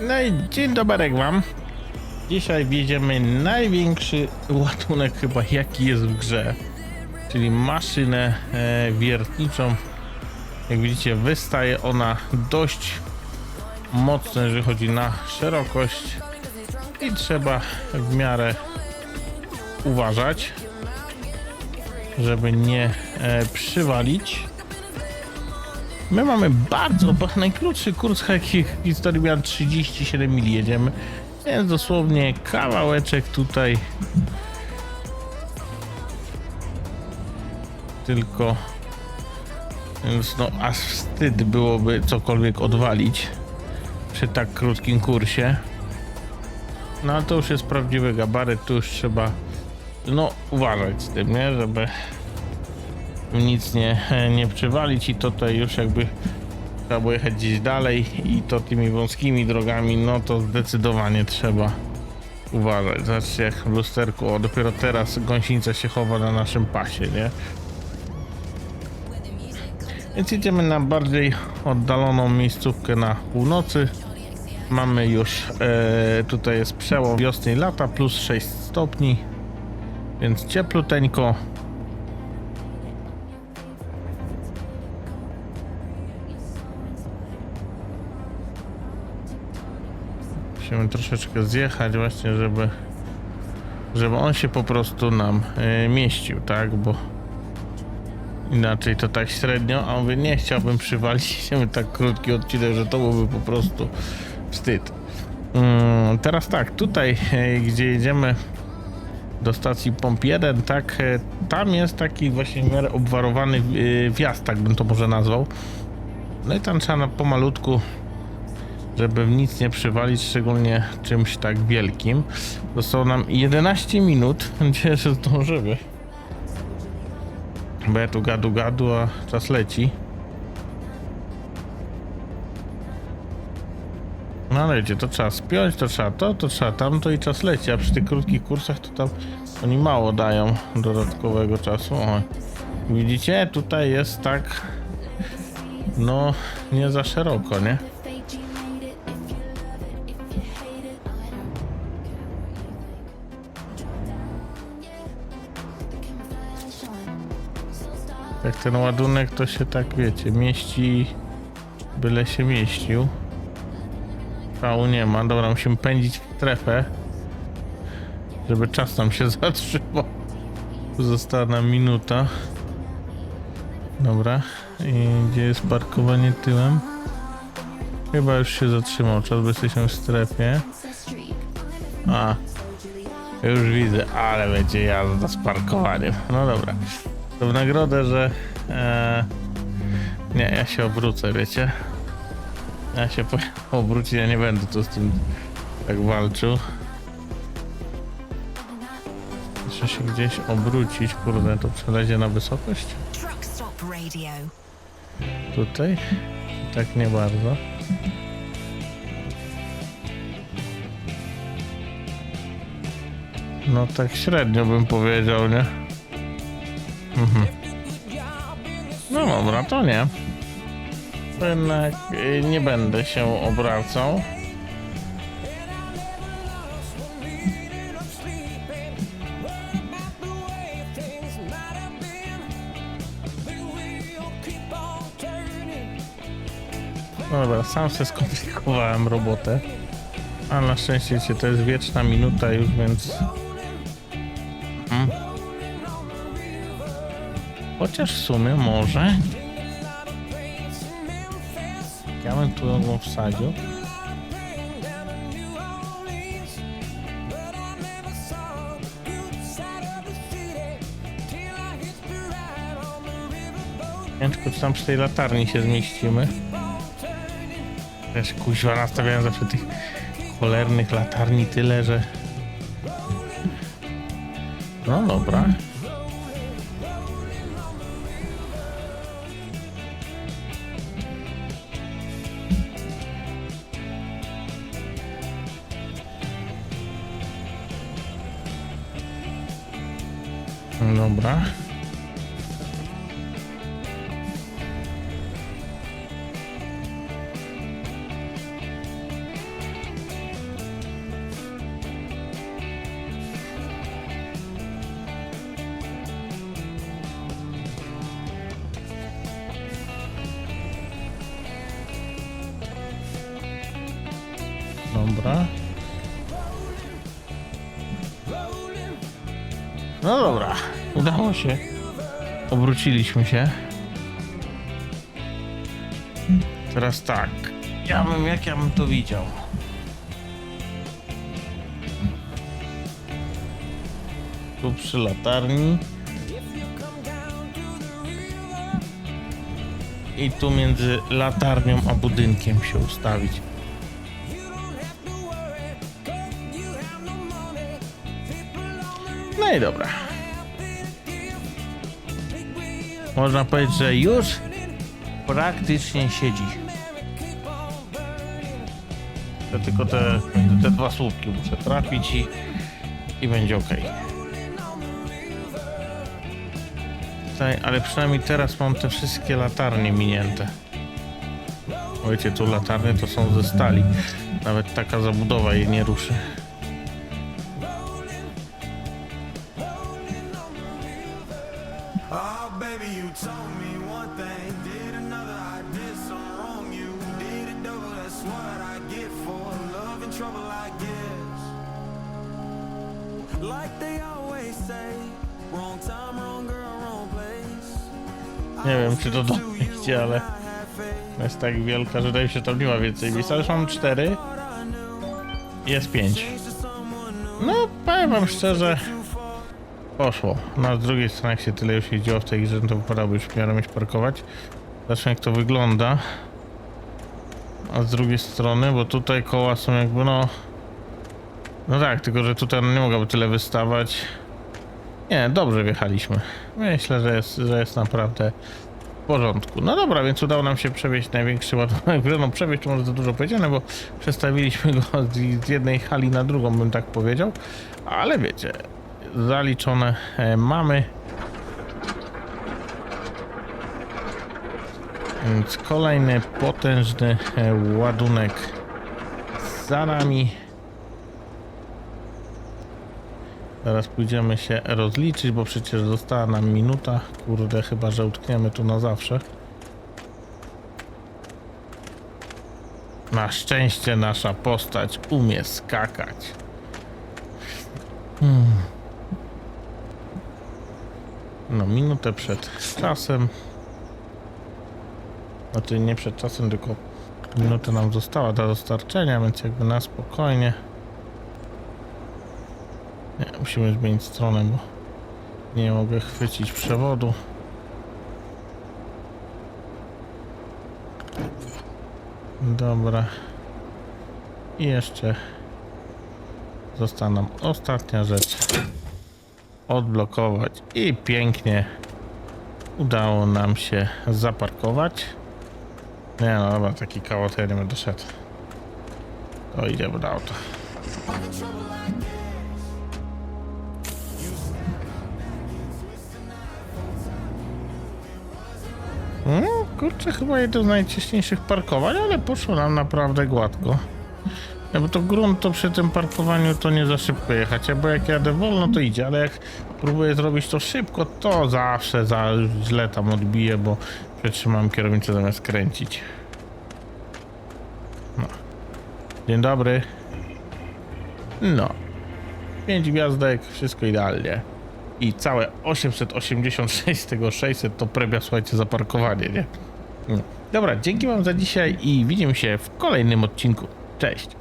No i dzień dobry wam. Dzisiaj wjedziemy największy ładunek chyba jaki jest w grze. Czyli maszynę e, wiertniczą. Jak widzicie wystaje ona dość mocno, jeżeli chodzi na szerokość. I trzeba w miarę uważać, żeby nie e, przywalić. My mamy bardzo, najkrótszy kurs jaki w historii miał 37 mil jedziemy. Więc dosłownie kawałeczek tutaj. Tylko. Więc no aż wstyd byłoby cokolwiek odwalić przy tak krótkim kursie. No ale to już jest prawdziwy gabaryt, tu już trzeba no uważać z tym, nie? Żeby nic nie, nie przywalić i to tutaj już jakby trzeba jechać gdzieś dalej i to tymi wąskimi drogami, no to zdecydowanie trzeba uważać. Zobaczcie jak w lusterku, o dopiero teraz gąsienica się chowa na naszym pasie, nie? Więc jedziemy na bardziej oddaloną miejscówkę na północy. Mamy już, e, tutaj jest przełom wiosny i lata, plus 6 stopni, więc ciepluteńko. Musimy troszeczkę zjechać właśnie, żeby żeby on się po prostu nam e, mieścił, tak, bo inaczej to tak średnio, a mówię, nie chciałbym przywalić tak krótki odcinek, że to byłby po prostu wstyd. Mm, teraz tak, tutaj e, gdzie jedziemy do stacji pomp 1, tak, e, tam jest taki właśnie w miarę obwarowany e, wjazd, tak bym to może nazwał. No i tam trzeba na pomalutku żeby nic nie przywalić, szczególnie czymś tak wielkim. Zostało nam 11 minut. Nadzieję, że zdążymy. Bo ja tu gadu gadu, a czas leci. No ale wiecie, to trzeba spiąć, to trzeba to, to trzeba tamto i czas leci, a przy tych krótkich kursach to tam oni mało dają dodatkowego czasu. O, widzicie, tutaj jest tak no nie za szeroko, nie? Jak ten ładunek to się tak wiecie, mieści byle się mieścił. Pału nie ma, dobra, musimy pędzić w strefę, żeby czas nam się zatrzymał. Została nam minuta. Dobra, i gdzie jest parkowanie tyłem? Chyba już się zatrzymał czas, bo jesteśmy w strefie. A, już widzę, ale będzie jazda z parkowaniem. No dobra. To w nagrodę, że... E, nie, ja się obrócę, wiecie? Ja się po, obrócić, ja nie będę tu z tym tak walczył. Muszę się gdzieś obrócić, kurde, to przelezie na wysokość? Tutaj? Tak nie bardzo. No tak średnio bym powiedział, nie? Mhm. No dobra, to nie. To Jednak y, nie będę się obracał. Dobra, sam sobie skomplikowałem robotę. A na szczęście to jest wieczna minuta już, więc... Hmm. Chociaż w sumie może... Ja bym tu ją wsadził. Ciężko czy tam przy tej latarni się zmieścimy. Też kuźwa nastawiałem zawsze tych cholernych latarni tyle, że... No dobra. Dobra. Dobra. No dobra udało się. Obróciliśmy się. Teraz tak. Ja bym, jak ja bym to widział? Tu przy latarni. I tu między latarnią a budynkiem się ustawić. No i dobra. Można powiedzieć, że już praktycznie siedzi. To tylko te, te dwa słupki muszę trafić i, i będzie ok. Tutaj, ale przynajmniej teraz mam te wszystkie latarnie minięte. Wiecie, tu latarnie to są ze stali. Nawet taka zabudowa je nie ruszy. Oh, baby, you told me one thing, did another, I did some wrong. You did it double, that's what I get for love and trouble, I guess. Like they always say, wrong time, wrong girl, wrong place. Nie wiem, czy to do idzie, ale jest tak wielka, że wydaje się, tam nie ma więcej miejsc. Ale już mam cztery. Jest pięć. No, powiem wam szczerze, poszło. Na drugiej stronie, jak się tyle już jeździło w tej grze, no to wypadałoby już w miarę mieć parkować. Zacznę jak to wygląda. A z drugiej strony, bo tutaj koła są jakby no... No tak, tylko że tutaj no nie mogłoby tyle wystawać. Nie, dobrze wjechaliśmy. Myślę, że jest, że jest naprawdę w porządku. No dobra, więc udało nam się przewieźć największy ładunek. No przewieźć to może za dużo powiedziane, bo przestawiliśmy go z, z jednej hali na drugą, bym tak powiedział. Ale wiecie, zaliczone e, mamy. Więc kolejny potężny e, ładunek za nami. Zaraz pójdziemy się rozliczyć, bo przecież została nam minuta. Kurde, chyba że utkniemy tu na zawsze. Na szczęście nasza postać umie skakać. Hmm. Minutę przed czasem. Znaczy nie przed czasem, tylko minutę nam została do dostarczenia, więc jakby na spokojnie. Nie, musimy zmienić stronę, bo nie mogę chwycić przewodu. Dobra. I jeszcze została nam ostatnia rzecz. Odblokować i pięknie udało nam się zaparkować. Nie no dobra, taki kawał to ja nie będę szedł. To idziemy do auta. No, kurczę, chyba jedno z najciśniejszych parkowań, ale poszło nam naprawdę gładko. Ja bo to grunt to przy tym parkowaniu to nie za szybko jechać, bo jak jadę wolno to idzie, ale jak próbuję zrobić to szybko, to zawsze za źle tam odbiję, bo przetrzymam kierownicę zamiast kręcić. No. Dzień dobry. No. 5 gwiazdek, wszystko idealnie. I całe 886 z tego 600 to premia, słuchajcie, za parkowanie, nie? No. Dobra, dzięki wam za dzisiaj i widzimy się w kolejnym odcinku. Cześć!